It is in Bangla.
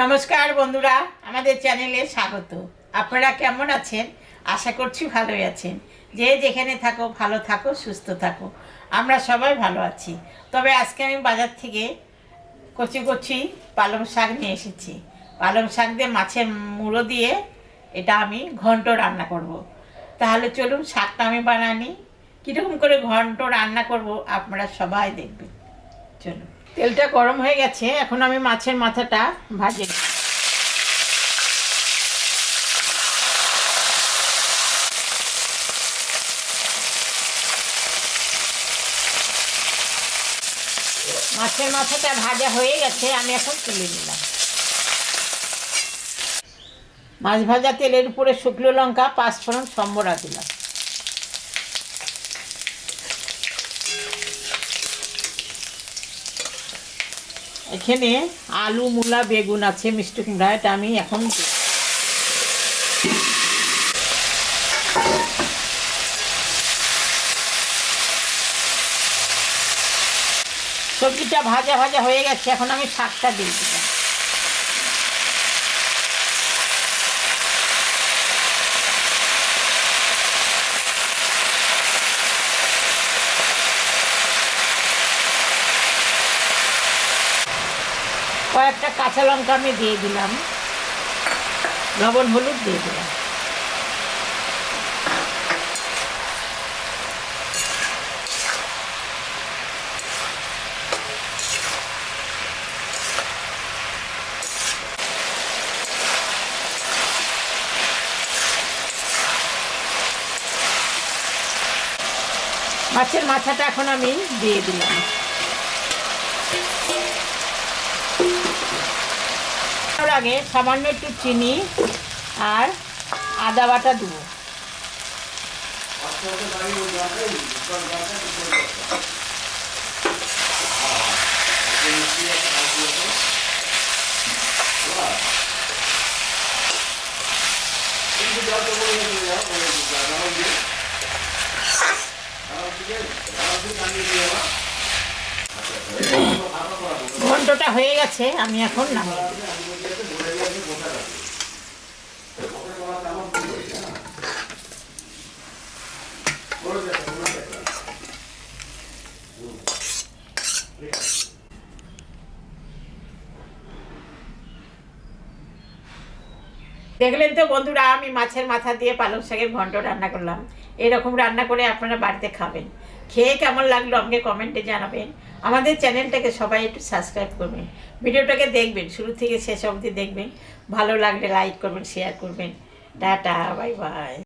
নমস্কার বন্ধুরা, আমাদের চ্যানেলে স্বাগত। আপনারা কেমন আছেন? আশা করছি ভালোই আছেন। যে যেখানে থাকো, ভালো থাকো, সুস্থ থাকো। আমরা সবাই ভালো আছি। তবে আজকে আমি বাজার থেকে কচি কচি পালং শাক নিয়ে এসেছি। পালং শাক দিয়ে মাছের মুড়ো দিয়ে এটা আমি ঘন্ট রান্না করব। তাহলে চলুন শাকটা আমি বানানি। কীরকম করে ঘন্ট রান্না করব আপনারা সবাই দেখবেন। চলুন। তেলটা গরম হয়ে গেছে, এখন আমি মাছের মাথাটা ভাজে। মাছের মাথাটা ভাজা হয়ে গেছে, আমি এখন তুলে নিলাম মাছ ভাজা তেলের উপরে শুকনো লঙ্কা, পাঁচফোড়ন সম্বরা দিলাম এখানে আলু, মূলা, বেগুন আছে, মিষ্টি কুমড়া, এটা আমি এখন সবজিটা ভাজা ভাজা হয়ে গেছে, এখন আমি শাকটা দিয়ে দিলাম। কয়েকটা কাঁচা লঙ্কা আমি দিয়ে দিলাম। লবণ, হলুদ দিয়ে দিলাম। মাছের মাথাটা এখন আমি দিয়ে দিলাম। আগে সামান্য একটু চিনি আর আদা বাটা দেবো। হয়ে গেছে আমি এখন দেব। দেখলেন তো বন্ধুরা, আমি মাছের মাথা দিয়ে পালং শাকের ঘন্ট রান্না করলাম। এরকম রান্না করে আপনারা বাড়িতে খাবেন। খেয়ে কেমন লাগল আমাকে কমেন্টে জানাবেন। আমাদের চ্যানেলটাকে সবাই একটু সাবস্ক্রাইব করবেন। ভিডিওটাকে দেখবেন, শুরু থেকে শেষ অবধি দেখবেন। ভালো লাগলে লাইক করবেন শেয়ার করবেন। Tata, bye bye.